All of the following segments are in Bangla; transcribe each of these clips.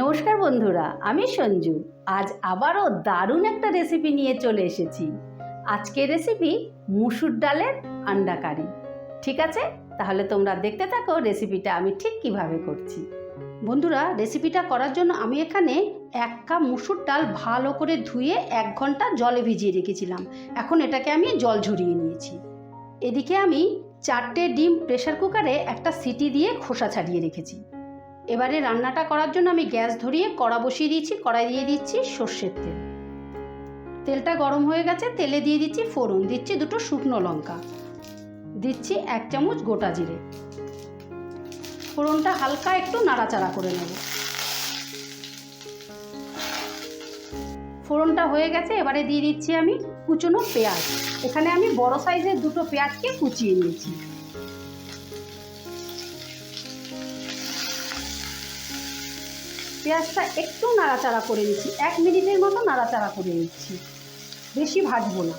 নমস্কার বন্ধুরা, আমি সঞ্জু। আজ আবারও দারুণ একটা রেসিপি নিয়ে চলে এসেছি। আজকের রেসিপি মুসুর ডালের আন্ডা কারি। ঠিক আছে? তাহলে তোমরা দেখতে থাকো রেসিপিটা আমি ঠিক কীভাবে করছি। বন্ধুরা রেসিপিটা করার জন্য আমি এখানে এক কাপ মুসুর ডাল ভালো করে ধুয়ে এক ঘণ্টা জলে ভিজিয়ে রেখেছিলাম। এখন এটাকে আমি জল ঝরিয়ে নিয়েছি। এদিকে আমি চারটে ডিম প্রেসার কুকারে একটা সিটি দিয়ে খোসা ছাড়িয়ে রেখেছি। এবারে রান্নাটা করার জন্য আমি গ্যাস ধরিয়ে কড়া বসিয়ে দিয়েছি, কড়াই দিয়ে দিচ্ছি সর্ষের তেল। তেলটা গরম হয়ে গেছে, তেলে দিয়ে দিচ্ছি ফোড়ন, দিচ্ছি দুটো শুকনো লঙ্কা, দিচ্ছি এক চামচ গোটা জিরে। ফোড়নটা হালকা একটু নাড়াচাড়া করে নেব। ফোড়নটা হয়ে গেছে, এবারে দিয়ে দিচ্ছি আমি কুচনো পেঁয়াজ। এখানে আমি বড় সাইজের দুটো পেঁয়াজকে কুচিয়ে নিয়েছি। পেঁয়াজটা একটু নাড়াচাড়া করে নিচ্ছি। এক মিনিটের মতো নাড়াচাড়া করে নিচ্ছি। বেশি ভাজবো না।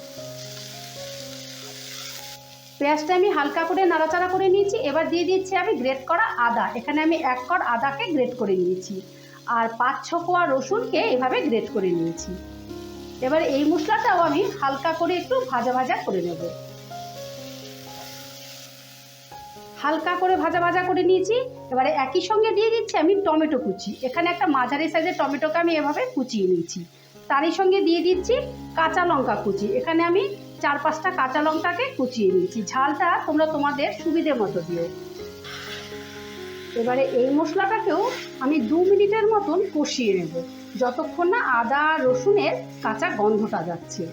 পেঁয়াজটা আমি হালকা করে নাড়াচাড়া করে নিয়েছি। এবার দিয়ে দিচ্ছি আমি গ্রেট করা আদা। এখানে আমি এক কর আদাকে গ্রেট করে নিয়েছি। আর পাঁচ ছ কোয়া রসুনকে এভাবে গ্রেট করে নিয়েছি। এবার এই মশলাটাও আমি হালকা করে একটু ভাজা ভাজা করে নেব। হালকা করে ভাজা ভাজা করে নিয়েছি। এবারে একই সঙ্গে দিয়ে দিচ্ছি আমি টমেটো কুচি। এখানে একটা মাঝারি সাইজের টমেটোকে আমি এভাবে কুচিয়ে নিয়েছি। তারই সঙ্গে দিয়ে দিচ্ছি কাঁচা লঙ্কা কুচি। এখানে আমি চার পাঁচটা কাঁচা লঙ্কাকে কুচিয়ে নিয়েছি। ঝালটা তোমরা তোমাদের সুবিধে মতো দিও। এবারে এই মশলাটাকেও আমি দু মিনিটের মতন কষিয়ে নেব। যতক্ষণ না আদা, রসুনের কাঁচা গন্ধটা যাচ্ছে,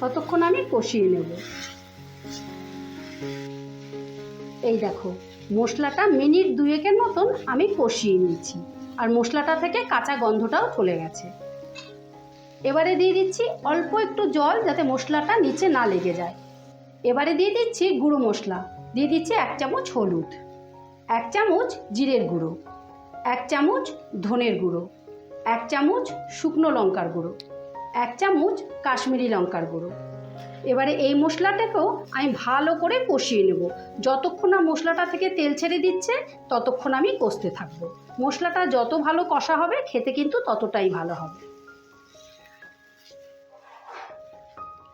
ততক্ষণ আমি কষিয়ে নেব। এই দেখো, মশলাটা মিনিট দুয়েকের মতন আমি কষিয়ে নিয়েছি আর মশলাটা থেকে কাঁচা গন্ধটাও চলে গেছে। এবারে দিয়ে দিচ্ছি অল্প একটু জল যাতে মশলাটা নিচে না লেগে যায়। এবারে দিয়ে দিচ্ছি গুঁড়ো মশলা, দিয়ে দিচ্ছি এক চামচ হলুদ, এক চামচ জিরের গুঁড়ো, এক চামচ ধনের গুঁড়ো, এক চামচ শুকনো লঙ্কার গুঁড়ো, এক চামচ কাশ্মীরি লঙ্কার গুঁড়ো। এবারে এই মশলাটাকেও আমি ভালো করে কষিয়ে নেব। যতক্ষণ না মশলাটা থেকে তেল ছেড়ে দিচ্ছে, ততক্ষণ আমি কষতে থাকব। মশলাটা যত ভালো কষা হবে, খেতে কিন্তু ততটাই ভালো হবে।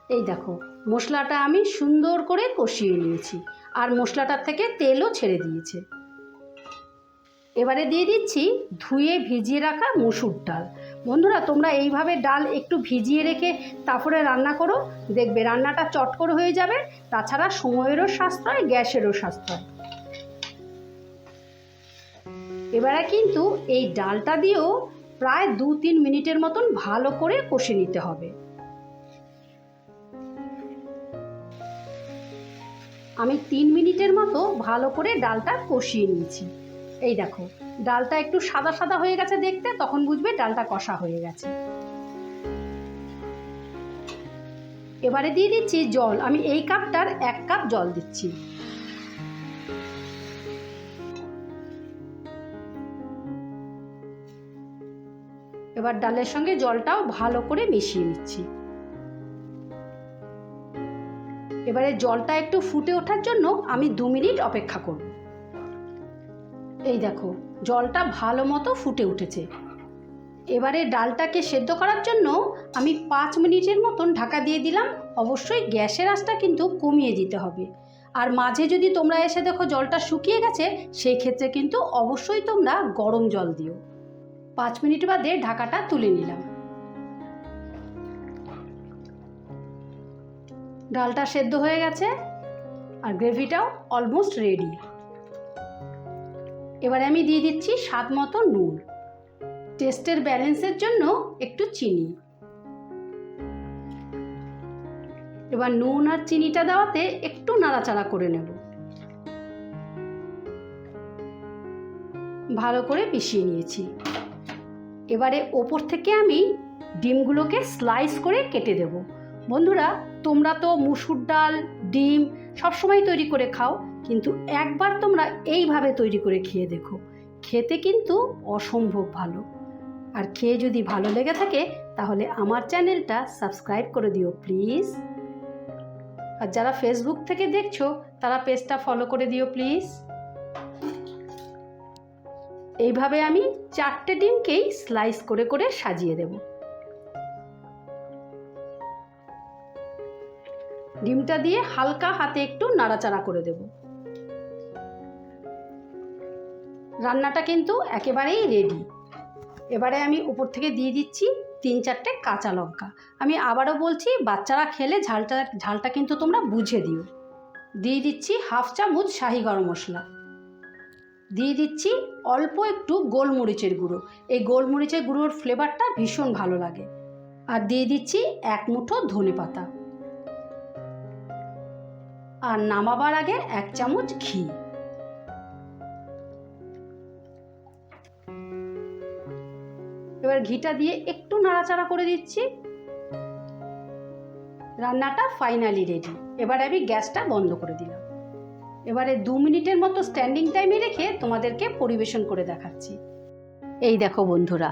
এই দেখো, মশলাটা আমি সুন্দর করে কষিয়ে নিয়েছি আর মশলাটার থেকে তেলও ছেড়ে দিয়েছে। এবারে দিয়ে দিচ্ছি ধুয়ে ভিজিয়ে রাখা মুসুর ডাল। বন্ধুরা, তোমরা এইভাবে ডাল একটু ভিজিয়ে রেখে তারপরে রান্না করো। দেখবে রান্নাটা চট করে হয়ে যাবে। তাছাড়া সময়েরও সাশ্রয়, গ্যাসেরও সাশ্রয়। এবারে কিন্তু এই ডালটা দিয়েও প্রায় দু তিন মিনিটের মতন ভালো করে কষে নিতে হবে। আমি তিন মিনিটের মতো ভালো করে ডালটা কষিয়ে নিয়েছি। এই দেখো, ডালটা একটু সাদা সাদা হয়ে গেছে দেখতে, তখন বুঝবে ডালটা কষা হয়ে গেছে। এবারে দিয়ে দিচ্ছি জল, আমি এই কাপটার এক কাপ জল দিচ্ছি। এবার ডালের সঙ্গে জলটাও ভালো করে মিশিয়ে নিচ্ছি। এবারে জলটা একটু ফুটে ওঠার জন্য আমি দু মিনিট অপেক্ষা করব। এই দেখো, জলটা ভালো মতো ফুটে উঠেছে। এবারে ডালটাকে সেদ্ধ করার জন্য আমি পাঁচ মিনিটের মতন ঢাকা দিয়ে দিলাম। অবশ্যই গ্যাসের আঁচটা কিন্তু কমিয়ে দিতে হবে। আর মাঝে যদি তোমরা এসে দেখো জলটা শুকিয়ে গেছে সেই ক্ষেত্রে কিন্তু অবশ্যই তোমরা গরম জল দিও। পাঁচ মিনিট বাদে ঢাকাটা তুলে নিলাম। ডালটা সেদ্ধ হয়ে গেছে। আর গ্রেভিটাও অলমোস্ট রেডি। এবারে আমি দিয়ে দিচ্ছি স্বাদ মতো নুন। টেস্টের ব্যালেন্সের জন্য একটু চিনি। এবার নুন আর চিনিটা দেওয়াতে একটু নাড়াচাড়া করে নেব। ভালো করে মিশিয়ে নিয়েছি। এবারে ওপর থেকে আমি ডিমগুলোকে স্লাইস করে কেটে দেব। বন্ধুরা তোমরা তো মুসুর ডাল, ডিম সবসময় তৈরি করে খাও, কিন্তু একবার তোমরা এইভাবে তৈরি করে খেয়ে দেখো। খেতে কিন্তু অসম্ভব ভালো। আর খেয়ে যদি ভালো লেগে থাকে, তাহলে আমার চ্যানেলটা সাবস্ক্রাইব করে দিও, প্লিজ। আর যারা ফেসবুক থেকে দেখছ, তারা পেজটা ফলো করে দিও, প্লিজ। এইভাবে আমি চারটে ডিমকেই স্লাইস করে করে সাজিয়ে দেব। ডিমটা দিয়ে হালকা হাতে একটু নাড়াচাড়া করে দেব। রান্নাটা কিন্তু একেবারেই রেডি এবারে আমি উপর থেকে দিয়ে দিচ্ছি তিন চারটে কাঁচা লঙ্কা। আমি আবারও বলছি, বাচ্চারা খেলে ঝালটা ঝালটা কিন্তু তোমরা বুঝে দিও। দিয়ে দিচ্ছি হাফ চামচ শাহি গরম মশলা। দিয়ে দিচ্ছি অল্প একটু গোলমরিচের গুঁড়ো। এই গোলমরিচের গুঁড়োর ফ্লেভারটা ভীষণ ভালো লাগে। আর দিয়ে দিচ্ছি এক মুঠো ধনে পাতা আর নামাবার আগে এক চামচ ঘি। এবার ঘিটা দিয়ে একটু নাড়াচাড়া করে দিচ্ছি। রান্নাটা ফাইনালি রেডি। এবার আমি গ্যাসটা বন্ধ করে দিলাম। এবারে দু মিনিটের মতো স্ট্যান্ডিং টাইমে রেখে তোমাদেরকে পরিবেশন করে দেখাচ্ছি। এই দেখো বন্ধুরা,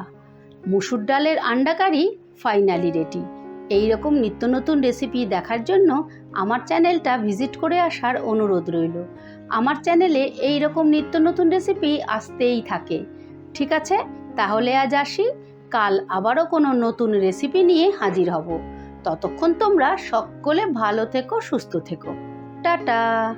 মুসুর ডালের আন্ডা কারি ফাইনালি রেডি। এই রকম নিত্য নতুন রেসিপি দেখার জন্য আমার চ্যানেলটা ভিজিট করে আসার অনুরোধ রইল। আমার চ্যানেলে এই রকম নিত্য নতুন রেসিপি আসতেই থাকে। ঠিক আছে? তাহলে আজ আসি। কাল আবারও কোনো নতুন রেসিপি নিয়ে হাজির হব। ততক্ষণ তোমরা সকলে ভালো থেকো, সুস্থ থেকো। টাটা!